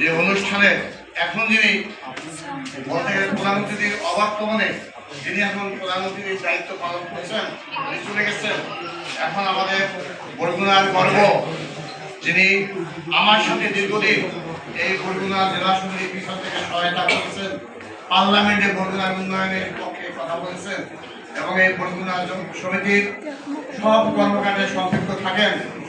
যে অনুষ্ঠানে এখন যিনি প্রধানমন্ত্রীর অবর্তমানে যিনি এখন প্রধানমন্ত্রীর দায়িত্ব পালন করছেন উনি চলে গেছেন। এখন আমাদের বরগুনার গর্ব, যিনি আমার সাথে দীর্ঘদিন এই বরগুনা জেলা সমিতির পিছন থেকে সহায়তা করেছেন, পার্লামেন্টে বরগুনার উন্নয়নের পক্ষে কথা বলেছেন এবং এই বরগুনা সমিতির সব কর্মকাণ্ডে সম্পৃক্ত থাকেন।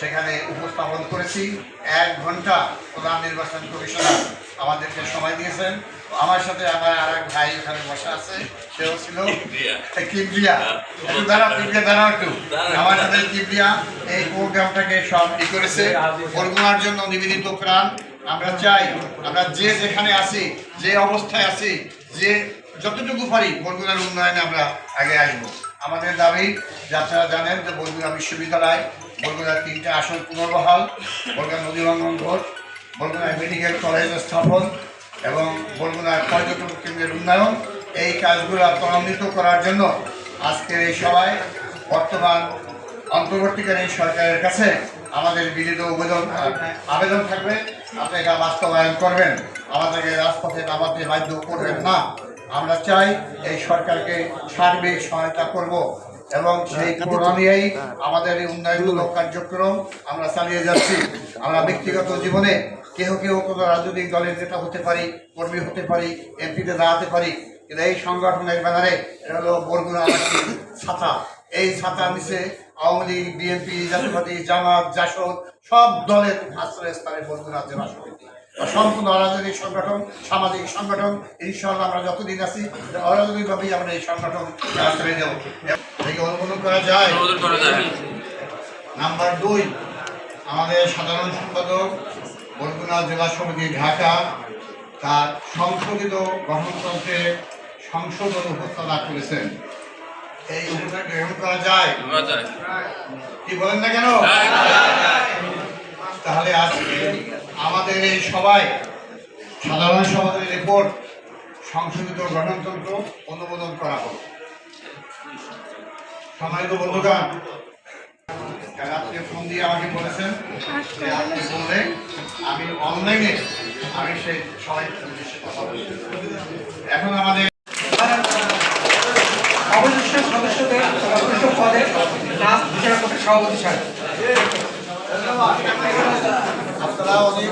সেখানে উপস্থাপন করেছি। এক ঘণ্টা প্রধান নির্বাচন কমিশনার আমাদেরকে সময় দিয়েছেন। আমার সাথে আমার আর এক ভাই ওখানে বসে আছে সেও ছিল কিবরিয়া। একটু দাঁড়াও কিবরিয়া দাঁড়াও একটু। আমার সাথে কিবরিয়া এই প্রোগ্রামটাকে সব ই করেছে। বরগুনার জন্য নিবেদিত প্রাণ। আমরা চাই আমরা যে যেখানে আছি যে অবস্থায় আছি যে যতটুকু পারি বরগুনার উন্নয়নে আমরা আগে আসব আমাদের দাবি যে আপনারা জানেন যে বরগুনা বিশ্ববিদ্যালয় বরগুনার তিনটে আসন পুনর্বহাল, বরগুনা নদীরঙ্গন ঘোষ, বরগুনা মেডিকেল কলেজ স্থাপন এবং বরগুনার পর্যটন কেন্দ্রের উন্নয়ন। এই কাজগুলো ত্বরান্বিত করার জন্য আজকের এই সভায় বর্তমান অন্তর্বর্তীকালীন সরকারের কাছে আমাদের বিনীত আবেদন আবেদন থাকবে। আপনি এটা বাস্তবায়ন করবেন, আমাদেরকে রাজপথে নামাতে বাধ্য করবেন না। আমরা চাই এই সরকারকে সার্বিক সহায়তা করব। এবং সেই প্রণালীই আমাদের এই উন্নয়নমূলক কার্যক্রম আমরা চালিয়ে যাচ্ছি। আমরা ব্যক্তিগত জীবনে কেউ কেউ কোনো রাজনৈতিক দলের নেতা হতে পারি কর্মী হতে পারি এমপিতে দাঁড়াতে পারি কিন্তু এই সংগঠনের ব্যানারে এটা হলো বরগুনা ছাতা। এই ছাতার নিচে আওয়ামী লীগ বিএনপি জাতীয়বাদী জামাত জাসদ সব দলের আশ্রয়স্থানে বরগুনা জেলা সম্পূর্ণ অরাজনৈতিক সংগঠন সামাজিক সংগঠন ইনশাল্লাহ আমরা যতদিন আছি অরাজনৈতিকভাবেই আমরা এই সংগঠন করে যাব এই অনুমোদন করা যায়? নাম্বার দুই আমাদের সাধারণ সম্পাদক বরগুনা জেলা সমিতি ঢাকা তার সংশোধিত গঠনতন্ত্রে সংশোধন উপস্থাপনা করেছেন। এই উপস্থা গ্রহণ করা যায়? কি বলেন না কেন? তাহলে আজকে আমাদের এই সবাই সাধারণ সমাজের রিপোর্ট সংশোধিত গঠনতন্ত্র অনুমোদন করা হোক। সম্মানিত কাল আপনি ফোন দিয়ে আমাকে বলেছেন যে আপনি বললে আমি অনলাইনে আমি সেই সবাই এখন আমাদের অবশিষ্ট সদস্যদের সদস্য পদে লাস্ট বিচারপতির সভাপতি সাহেব। 明日はお願いします。